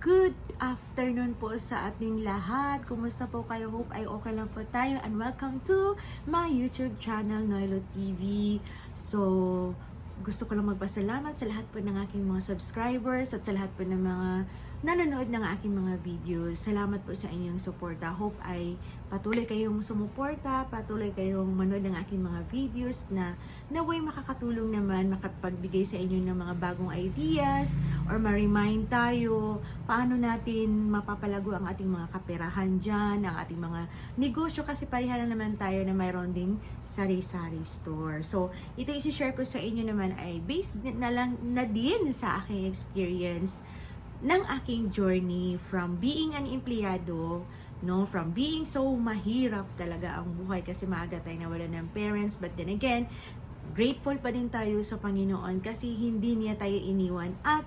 Good afternoon po sa ating lahat. Kumusta po kayo? Hope ay okay lang po tayo. And welcome to my YouTube channel, Noelo TV. So, gusto ko lang magpasalamat sa lahat po ng aking mga subscribers at sa lahat po ng mga nanonood ng aking mga videos. Salamat po sa inyong suporta. Hope ay patuloy kayong sumuporta, patuloy kayong manood ng aking mga videos na naway makakatulong naman, makapagbigay sa inyo ng mga bagong ideas or ma-remind tayo paano natin mapapalago ang ating mga kaperahan dyan, ang ating mga negosyo kasi pareha na naman tayo na mayroon ding sari-sari store. So, ito isi-share ko sa inyo naman ay based na lang na din sa aking experience ng aking journey from being an empleyado, no, from being so mahirap talaga ang buhay kasi maaga tayo nawala ng parents, but then again, grateful pa din tayo sa Panginoon kasi hindi niya tayo iniwan at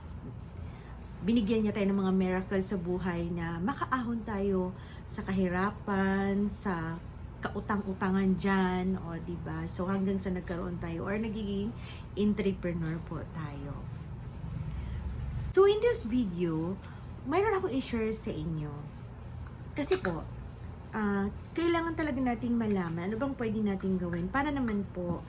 binigyan niya tayo ng mga miracles sa buhay na makaahon tayo sa kahirapan, sa kautang-utangan dyan, o ba So hanggang sa nagkaroon tayo or nagiging entrepreneur po tayo. So in this video, mayroon ako i-share sa inyo. Kasi po, ah, kailangan talaga nating malaman ano bang pwede nating gawin para naman po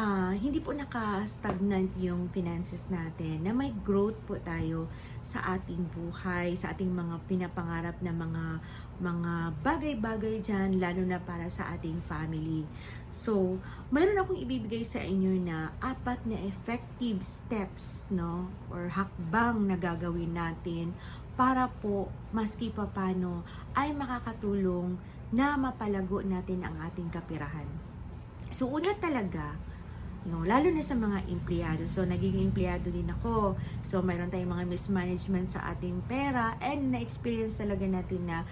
ah, hindi po naka-stagnant yung finances natin, na may growth po tayo sa ating buhay, sa ating mga pinapangarap na mga mga bagay-bagay dyan, lalo na para sa ating family. So, mayroon akong ibibigay sa inyo na apat na effective steps, no? Or hakbang na gagawin natin para po, maski pa paano, ay makakatulong na mapalago natin ang ating kapirahan. So, una talaga, no, lalo na sa mga empleyado. So, naging empleyado din ako. So, mayroon tayong mga mismanagement sa ating pera and na-experience talaga natin na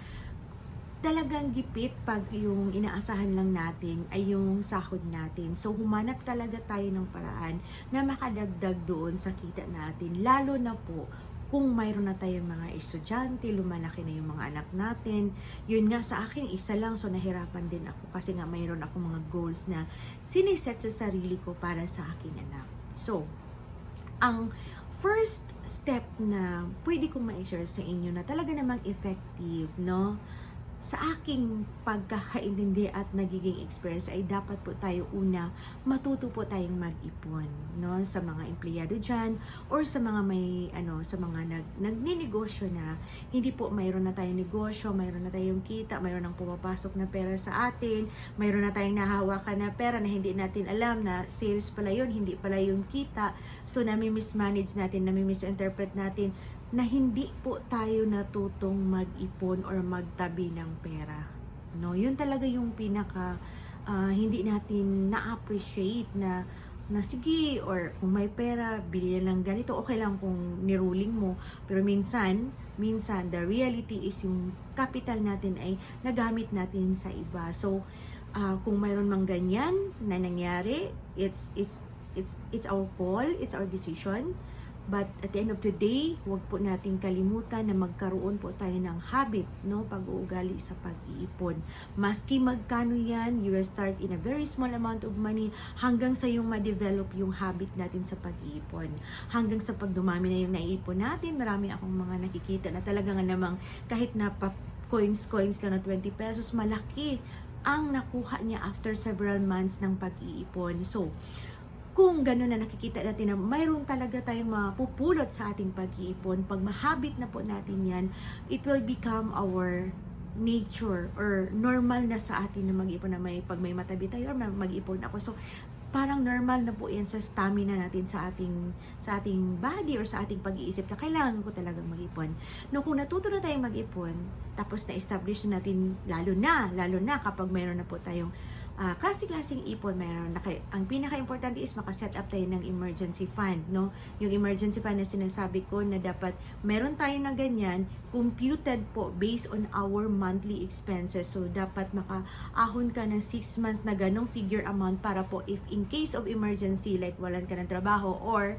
talagang gipit pag yung inaasahan lang natin ay yung sahod natin. So, humanap talaga tayo ng paraan na makadagdag doon sa kita natin. Lalo na po kung mayroon na tayong mga estudyante, lumalaki na yung mga anak natin. Yun nga sa akin, isa lang. So, nahirapan din ako kasi nga mayroon ako mga goals na siniset sa sarili ko para sa aking anak. So, ang first step na pwede kong ma-share sa inyo na talaga namang effective, no? Sa aking pagkakaintindi at nagiging experience ay dapat po tayo una matuto po tayong mag-ipon no? Sa mga empleyado diyan or sa mga may ano sa mga nag nagninegosyo na. Hindi po mayroon na tayong negosyo mayroon na tayong kita mayroon nang pumapasok na pera sa atin mayroon na tayong nahawakan na pera na hindi natin alam na sales pala yun hindi pala yung kita. So nami-mismanage natin nami-misinterpret natin na hindi po tayo natutong mag-ipon or magtabi ng pera. No, yun talaga yung pinaka ah, hindi natin na-appreciate na na sige or kung may pera bili lang ganito. Okay lang kung niruling mo. Pero minsan minsan the reality is yung capital natin ay nagamit natin sa iba. So ah, kung mayroon mang ganyan na nangyari it's it's it's it's our call it's our decision But at the end of the day, huwag po nating kalimutan na magkaroon po tayo ng habit, no, pag-uugali sa pag-iipon. Maski magkano yan, you will start in a very small amount of money hanggang sa yung ma-develop yung habit natin sa pag-iipon. Hanggang sa pagdumami na yung naiipon natin, marami akong mga nakikita na talaga nga namang kahit na pa coins-coins lang na 20 pesos, malaki ang nakuha niya after several months ng pag-iipon. So, kung gano'n na nakikita natin na mayroon talaga tayong mapupulot sa ating pag-iipon, pag mahabit na po natin yan, it will become our nature or normal na sa atin na mag-ipon na may pag may matabi tayo or mag-ipon ako. So, parang normal na po yan sa stamina natin sa ating sa ating body or sa ating pag-iisip na kailangan ko talagang mag-ipon. No, kung natuto na tayong mag-ipon, tapos na-establish na natin, lalo na, lalo na kapag mayroon na po tayong uh, klase-klaseng ipon mayroon na kayo. Ang pinaka-importante is makaset up tayo ng emergency fund, no? Yung emergency fund na sinasabi ko na dapat meron tayo na ganyan, computed po based on our monthly expenses. So, dapat makaahon ka ng 6 months na ganong figure amount para po if in case of emergency, like walan ka ng trabaho or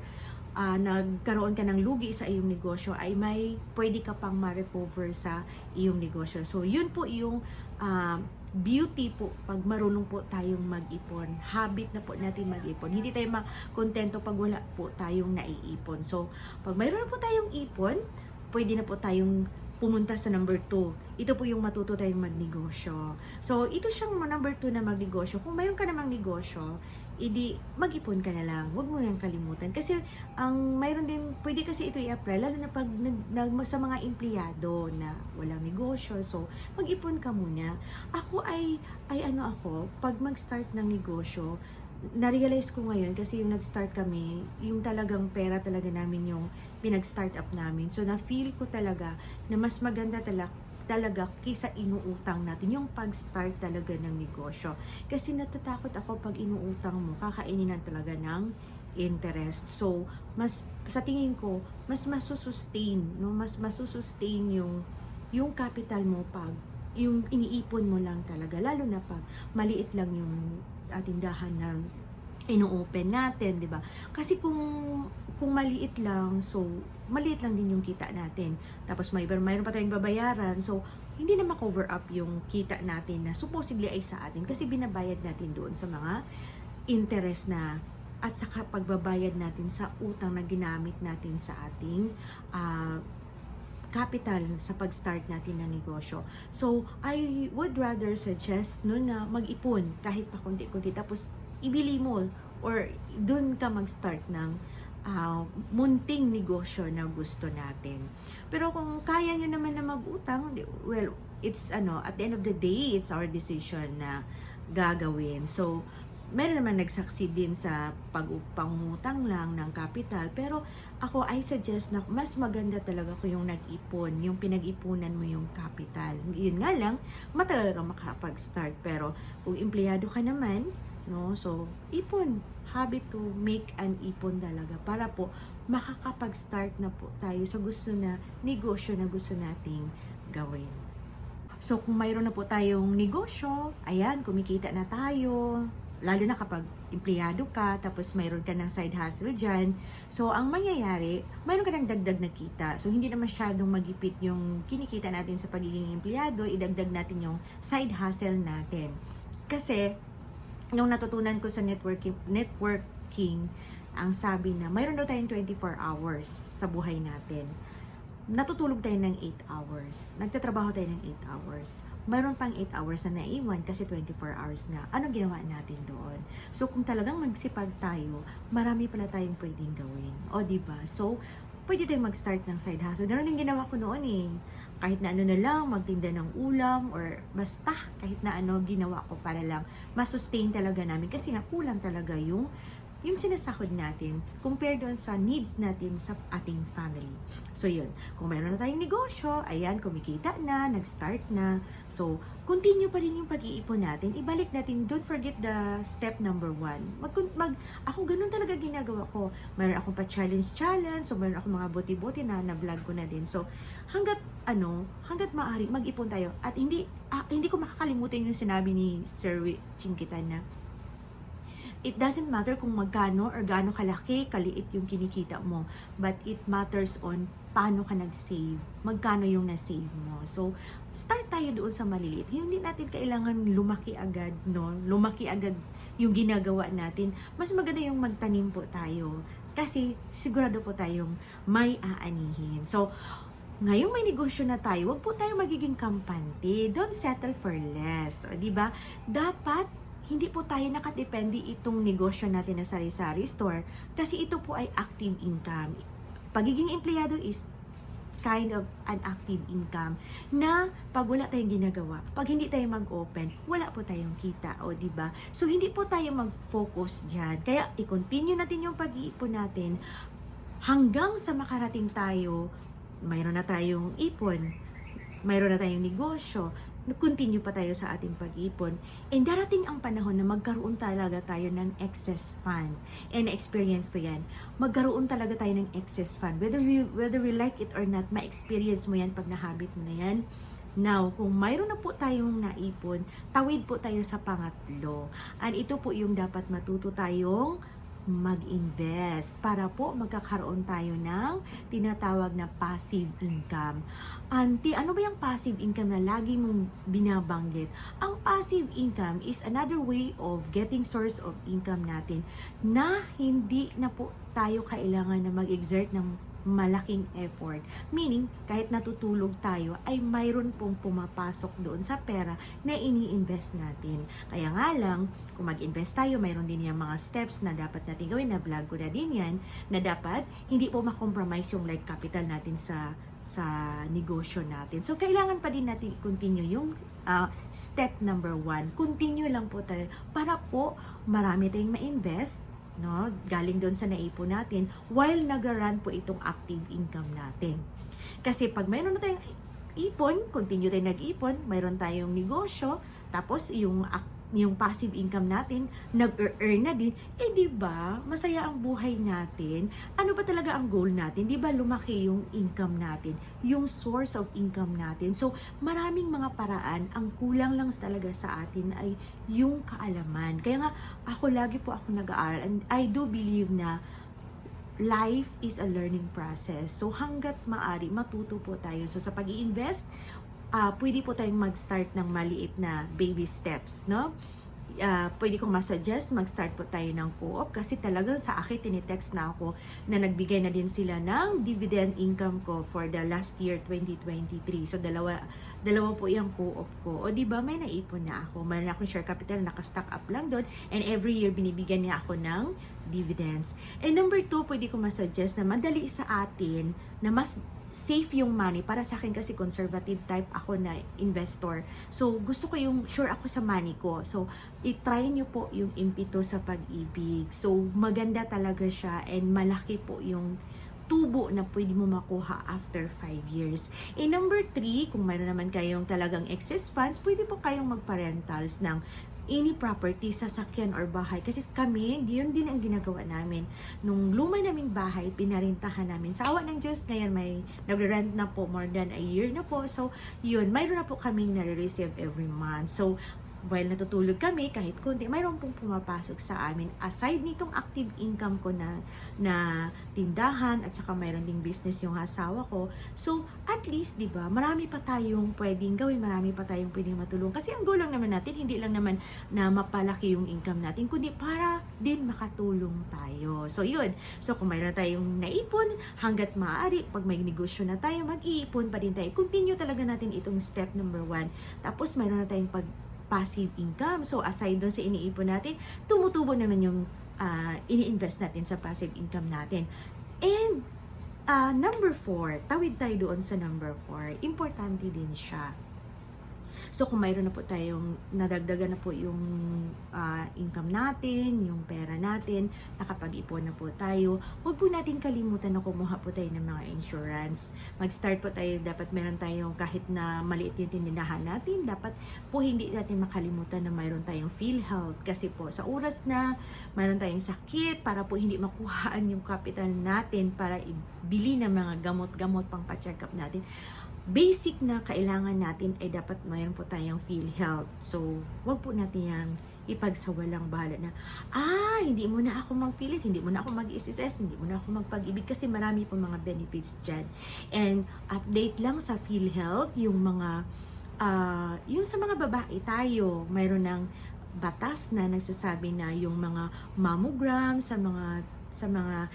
uh, nagkaroon ka ng lugi sa iyong negosyo ay may pwede ka pang ma-recover sa iyong negosyo. So, yun po yung uh, beauty po pag marunong po tayong mag-ipon. Habit na po natin mag-ipon. Hindi tayo makontento pag wala po tayong naiipon. So, pag mayroon po tayong ipon, pwede na po tayong pumunta sa number 2. Ito po yung matuto tayong magnegosyo. So, ito siyang number 2 na magnegosyo. Kung mayroon ka namang negosyo, idi mag-ipon ka na lang. Huwag mo yung kalimutan. Kasi, ang mayroon din, pwede kasi ito i-apply, lalo na pag nag, nag, sa mga empleyado na walang negosyo. So, mag-ipon ka muna. Ako ay, ay ano ako, pag mag-start ng negosyo, na-realize ko ngayon kasi yung nag-start kami, yung talagang pera talaga namin yung pinag-start up namin. So, na-feel ko talaga na mas maganda talaga talaga kaysa inuutang natin yung pag-start talaga ng negosyo. Kasi natatakot ako pag inuutang mo, kakainin talaga ng interest. So, mas sa tingin ko, mas masusustain, no? Mas masusustain yung yung capital mo pag yung iniipon mo lang talaga lalo na pag maliit lang yung uh, tindahan na ino-open natin, 'di ba? Kasi kung kung maliit lang, so maliit lang din yung kita natin. Tapos may mayroon pa tayong babayaran. So hindi na ma-cover up yung kita natin na supposedly ay sa atin kasi binabayad natin doon sa mga interest na at saka pagbabayad natin sa utang na ginamit natin sa ating uh, capital sa pag-start natin ng negosyo. So, I would rather suggest no na mag-ipon kahit pa konti-konti tapos ibili mo or dun ka mag-start ng uh, munting negosyo na gusto natin. Pero kung kaya nyo naman na mag-utang, well, it's ano, at the end of the day, it's our decision na gagawin. So, meron naman nag-succeed din sa pagpangutang lang ng capital. Pero ako, I suggest na mas maganda talaga ko yung nag-ipon, yung pinag-ipunan mo yung capital. Yun nga lang, matagal ka makapag-start. Pero kung empleyado ka naman, no, so ipon. Habit to make an ipon talaga para po makakapag-start na po tayo sa gusto na negosyo na gusto nating gawin. So, kung mayroon na po tayong negosyo, ayan, kumikita na tayo, lalo na kapag empleyado ka, tapos mayroon ka ng side hustle dyan. So, ang mangyayari, mayroon ka ng dagdag na kita. So, hindi na masyadong magipit yung kinikita natin sa pagiging empleyado, idagdag natin yung side hustle natin. Kasi, nung natutunan ko sa networking, networking ang sabi na mayroon daw tayong 24 hours sa buhay natin natutulog tayo ng 8 hours. Nagtatrabaho tayo ng 8 hours. Mayroon pang 8 hours na naiwan kasi 24 hours na. Ano ginawa natin doon? So, kung talagang magsipag tayo, marami pala tayong pwedeng gawin. O, di ba? So, pwede tayong mag-start ng side hustle. Ganun yung ginawa ko noon eh. Kahit na ano na lang, magtinda ng ulam or basta kahit na ano ginawa ko para lang masustain talaga namin. Kasi nga kulang talaga yung yung sinasahod natin compared doon sa needs natin sa ating family. So, yun. Kung mayroon na tayong negosyo, ayan, kumikita na, nag-start na. So, continue pa rin yung pag-iipon natin. Ibalik natin, don't forget the step number one. Mag, mag, ako ganun talaga ginagawa ko. Mayroon akong pa-challenge-challenge, so mayroon akong mga buti-buti na na-vlog ko na din. So, hanggat, ano, hanggat maaari, mag-ipon tayo. At hindi, ah, hindi ko makakalimutan yung sinabi ni Sir Chinkitan na, it doesn't matter kung magkano or gaano kalaki, kaliit yung kinikita mo. But it matters on paano ka nag-save, magkano yung na-save mo. So, start tayo doon sa maliliit. Hindi natin kailangan lumaki agad, no? Lumaki agad yung ginagawa natin. Mas maganda yung magtanim po tayo. Kasi sigurado po tayong may aanihin. So, ngayong may negosyo na tayo, wag po tayo magiging kampante. Don't settle for less. O, di ba? Dapat hindi po tayo nakadepende itong negosyo natin na sari-sari store kasi ito po ay active income. Pagiging empleyado is kind of an active income na pag wala tayong ginagawa, pag hindi tayo mag-open, wala po tayong kita, o di ba? So hindi po tayo mag-focus diyan. Kaya i-continue natin yung pag-iipon natin hanggang sa makarating tayo, mayroon na tayong ipon, mayroon na tayong negosyo, continue pa tayo sa ating pag-ipon. And darating ang panahon na magkaroon talaga tayo ng excess fund. And experience ko yan. Magkaroon talaga tayo ng excess fund. Whether we, whether we like it or not, ma-experience mo yan pag nahabit mo na yan. Now, kung mayroon na po tayong naipon, tawid po tayo sa pangatlo. And ito po yung dapat matuto tayong mag-invest para po magkakaroon tayo ng tinatawag na passive income. Auntie, ano ba yung passive income na lagi mong binabanggit? Ang passive income is another way of getting source of income natin na hindi na po tayo kailangan na mag-exert ng malaking effort. Meaning, kahit natutulog tayo, ay mayroon pong pumapasok doon sa pera na ini-invest natin. Kaya nga lang, kung mag-invest tayo, mayroon din yung mga steps na dapat natin gawin, na vlog ko na din yan, na dapat hindi po makompromise yung like capital natin sa sa negosyo natin. So, kailangan pa din natin continue yung ah, step number one. Continue lang po tayo para po marami tayong ma-invest no? Galing doon sa naipon natin while nag-run po itong active income natin. Kasi pag mayroon na tayong ipon, continue tayong nag-ipon, mayroon tayong negosyo, tapos yung yung passive income natin, nag-earn na din, eh di ba masaya ang buhay natin? Ano ba talaga ang goal natin? Di ba lumaki yung income natin, yung source of income natin? So, maraming mga paraan, ang kulang lang talaga sa atin ay yung kaalaman. Kaya nga, ako lagi po ako nag-aaral and I do believe na life is a learning process. So hanggat maari, matuto po tayo. So sa pag invest ah pwede po tayong mag-start ng maliit na baby steps, no? Ah, pwede kong masuggest, mag-start po tayo ng co-op kasi talagang sa akin tinitext na ako na nagbigay na din sila ng dividend income ko for the last year 2023. So dalawa dalawa po yung co-op ko. O di ba may naipon na ako. Mayroon akong share capital naka-stack up lang doon and every year binibigyan niya ako ng dividends. And number two, pwede ko masuggest na madali sa atin na mas safe yung money. Para sa akin kasi conservative type ako na investor. So, gusto ko yung sure ako sa money ko. So, i-try nyo po yung impito sa pag-ibig. So, maganda talaga siya and malaki po yung tubo na pwede mo makuha after 5 years. And number 3, kung mayroon naman kayong talagang excess funds, pwede po kayong magpa-rentals ng any property, sasakyan or bahay. Kasi kami, yun din ang ginagawa namin. Nung luma naming bahay, pinarintahan namin. Sa awa ng Diyos, ngayon may nagre-rent na po more than a year na po. So, yun, mayroon na po kaming nare-receive every month. So, while natutulog kami, kahit konti, mayroon pong pumapasok sa amin. Aside nitong active income ko na, na tindahan, at saka mayroon ding business yung asawa ko. So, at least, di ba, marami pa tayong pwedeng gawin, marami pa tayong pwedeng matulong. Kasi ang goal naman natin, hindi lang naman na mapalaki yung income natin, kundi para din makatulong tayo. So, yun. So, kung mayroon tayong naipon, hanggat maaari, pag may negosyo na tayo, mag-iipon pa din tayo. Continue talaga natin itong step number one. Tapos, mayroon na tayong pag passive income. So, aside doon sa iniipon natin, tumutubo naman yung ah, ini-invest natin sa passive income natin. And, ah, number four, tawid tayo doon sa number four, importante din siya. So, kung mayroon na po tayong nadagdagan na po yung ah, income natin, yung pera natin, nakapag-ipon na po tayo, huwag po natin kalimutan na kumuha po tayo ng mga insurance. Mag-start po tayo, dapat meron tayong kahit na maliit yung tindahan natin, dapat po hindi natin makalimutan na mayroon tayong PhilHealth. Kasi po, sa oras na mayroon tayong sakit, para po hindi makuhaan yung capital natin para ibili ng mga gamot-gamot pang pa-check up natin, basic na kailangan natin ay dapat mayroon po tayong PhilHealth. So, wag po natin yung ipagsawalang bahala na, ah, hindi mo na ako mag-Philip, hindi mo na ako mag-SSS, hindi mo na ako magpag-ibig kasi marami po mga benefits dyan. And update lang sa PhilHealth, yung mga, ah, yung sa mga babae tayo, mayroon ng batas na nagsasabi na yung mga mammogram sa mga sa mga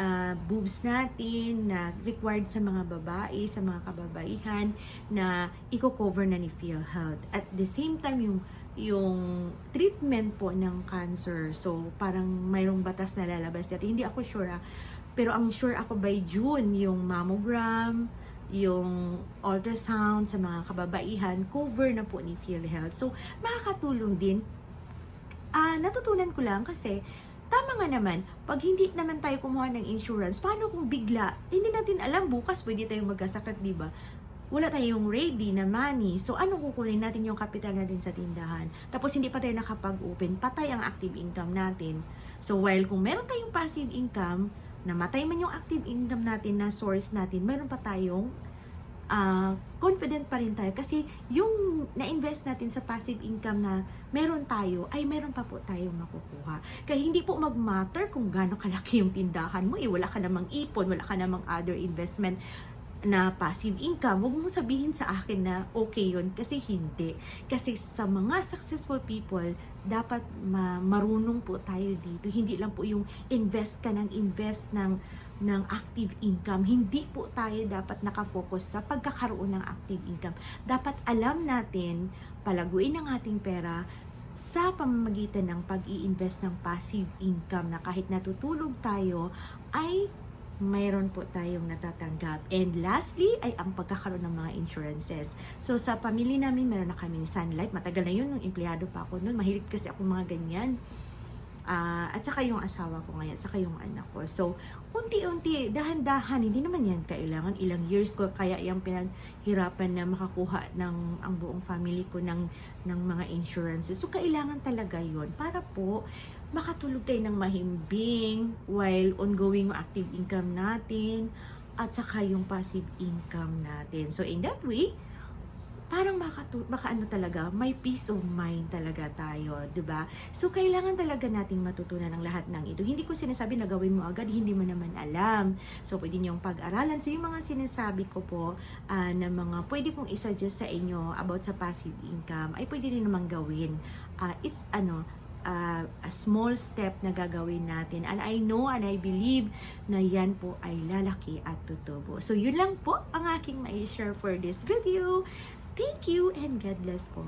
ah, boobs natin na required sa mga babae, sa mga kababaihan na i-cover na ni PhilHealth. At the same time, yung yung treatment po ng cancer. So, parang mayroong batas na lalabas dati. Hindi ako sure ah. Pero ang sure ako by June, yung mammogram, yung ultrasound sa mga kababaihan, cover na po ni PhilHealth. So, makakatulong din. Ah, natutunan ko lang kasi tama nga naman, pag hindi naman tayo kumuha ng insurance, paano kung bigla, hindi natin alam bukas pwede tayong magkasakit, di ba? Wala tayong ready na money. So, ano kukunin natin yung capital natin sa tindahan? Tapos, hindi pa tayo nakapag-open. Patay ang active income natin. So, while kung meron tayong passive income, namatay man yung active income natin na source natin, meron pa tayong ah, confident pa rin tayo. Kasi yung na-invest natin sa passive income na meron tayo, ay meron pa po tayong makukuha. Kaya hindi po mag-matter kung gaano kalaki yung tindahan mo, eh, wala ka namang ipon, wala ka namang other investment na passive income, huwag mo sabihin sa akin na okay yun kasi hindi. Kasi sa mga successful people, dapat ma- marunong po tayo dito. Hindi lang po yung invest ka ng invest ng ng active income. Hindi po tayo dapat nakafocus sa pagkakaroon ng active income. Dapat alam natin, palaguin ang ating pera sa pamamagitan ng pag invest ng passive income na kahit natutulog tayo ay mayroon po tayong natatanggap. And lastly ay ang pagkakaroon ng mga insurances. So sa pamilya namin meron na kami Sun Life. Matagal na yun nung empleyado pa ako noon. Mahilig kasi ako mga ganyan. Ah, at saka yung asawa ko ngayon, saka yung anak ko. So, unti-unti, dahan-dahan, hindi naman yan kailangan ilang years ko, kaya yung pinaghirapan na makakuha ng ang buong family ko ng, ng mga insurances. So, kailangan talaga yon para po makatulog tayo ng mahimbing while ongoing active income natin at saka yung passive income natin. So, in that way, parang makatu baka ano talaga, may peace of mind talaga tayo, 'di ba? So kailangan talaga nating matutunan ang lahat ng ito. Hindi ko sinasabi na gawin mo agad, hindi mo naman alam. So pwede niyong pag-aralan. So yung mga sinasabi ko po ah, na mga pwede kong isa-suggest sa inyo about sa passive income ay pwede din naman gawin. Ah, it's ano, ah, a small step na gagawin natin. And I know and I believe na yan po ay lalaki at tutubo. So yun lang po ang aking mai-share for this video. Thank you and God bless po.